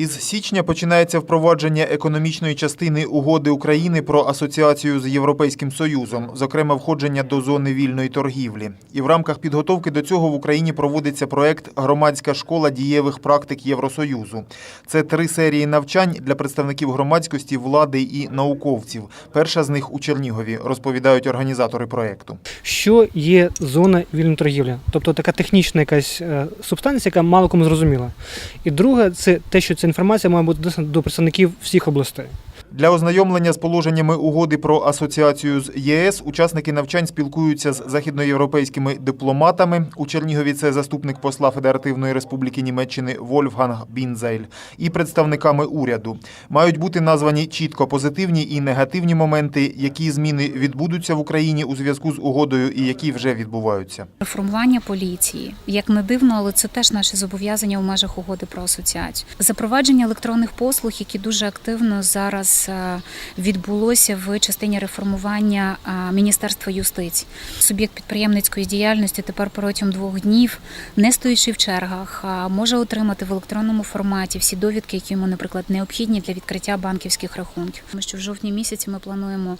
Із січня починається впровадження економічної частини угоди України про асоціацію з Європейським Союзом, зокрема входження до зони вільної торгівлі. І в рамках підготовки до цього в Україні проводиться проект Громадська школа дієвих практик Євросоюзу. Це три серії навчань для представників громадськості, влади і науковців. Перша з них у Чернігові, розповідають організатори проекту. що є зона вільної торгівлі, тобто така технічна якась е, субстанція, яка мало кому зрозуміла. І друге, це те, що ця інформація має бути до представників всіх областей. Для ознайомлення з положеннями угоди про асоціацію з ЄС учасники навчань спілкуються з західноєвропейськими дипломатами. У Чернігові це заступник посла Федеративної Республіки Німеччини Вольфганг Бінзайль і представниками уряду. Мають бути названі чітко позитивні і негативні моменти, які зміни відбудуться в Україні у зв'язку з угодою і які вже відбуваються. Реформування поліції, як не дивно, але це теж наші зобов'язання у межах угоди про асоціацію. Запровадження електронних послуг, які дуже активно зараз е, відбулося в частині реформування е, Міністерства юстиції. Суб'єкт підприємницької діяльності тепер протягом двох днів, не стоячи в чергах, може отримати в електронному форматі всі довідки, які йому, наприклад, необхідні для відкриття банківських рахунків. Тому що в жовтні місяці ми плануємо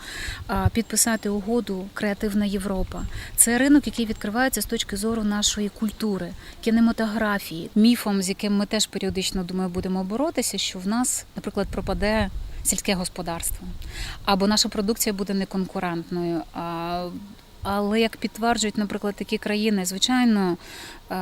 е, підписати угоду Креативна Європа. Це ринок, який відкривається з точки зору нашої культури, кінематографії, міфом, з яким ми теж періодично думаю будемо боротися, що в нас, наприклад, пропаде сільське господарство, або наша продукція буде неконкурентною. Але як підтверджують, наприклад, такі країни, звичайно, е,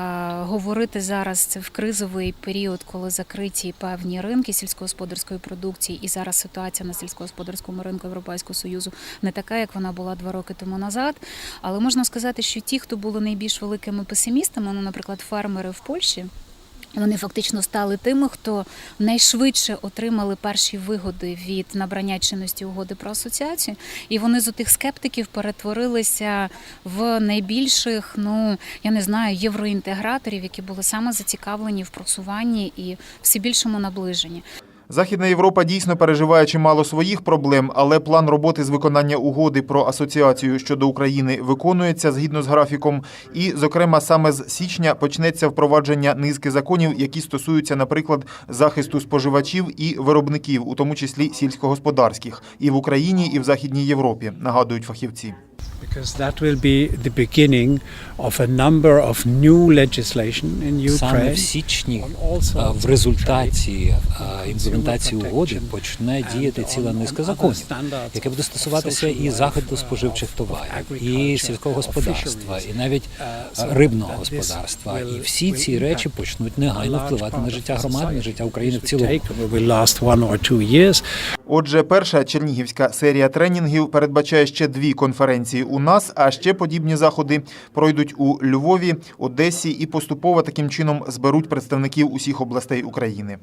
говорити зараз це в кризовий період, коли закриті певні ринки сільськогосподарської продукції, і зараз ситуація на сільськогосподарському ринку Європейського союзу не така, як вона була два роки тому назад. Але можна сказати, що ті, хто були найбільш великими песимістами, ну, наприклад, фермери в Польщі. Вони фактично стали тими, хто найшвидше отримали перші вигоди від набрання чинності угоди про асоціацію, і вони з тих скептиків перетворилися в найбільших, ну я не знаю, євроінтеграторів, які були саме зацікавлені в просуванні і всі більшому наближенні. Західна Європа дійсно переживає чимало своїх проблем, але план роботи з виконання угоди про асоціацію щодо України виконується згідно з графіком. І, зокрема, саме з січня почнеться впровадження низки законів, які стосуються, наприклад, захисту споживачів і виробників, у тому числі сільськогосподарських, і в Україні, і в Західній Європі, нагадують фахівці. Of a number of new legislation in Саме в січні в результаті імплементації угоди почне діяти ціла низка законів, яке буде стосуватися і заходу uh, споживчих товарів, і сільського господарства, і навіть Uh, рибного господарства. І всі ці речі почнуть негайно впливати на життя громади, на життя України в цілому. take- will last one or two years. Отже, перша чернігівська серія тренінгів передбачає ще дві конференції у нас, а ще подібні заходи пройдуть у Львові, Одесі і поступово таким чином зберуть представників усіх областей України.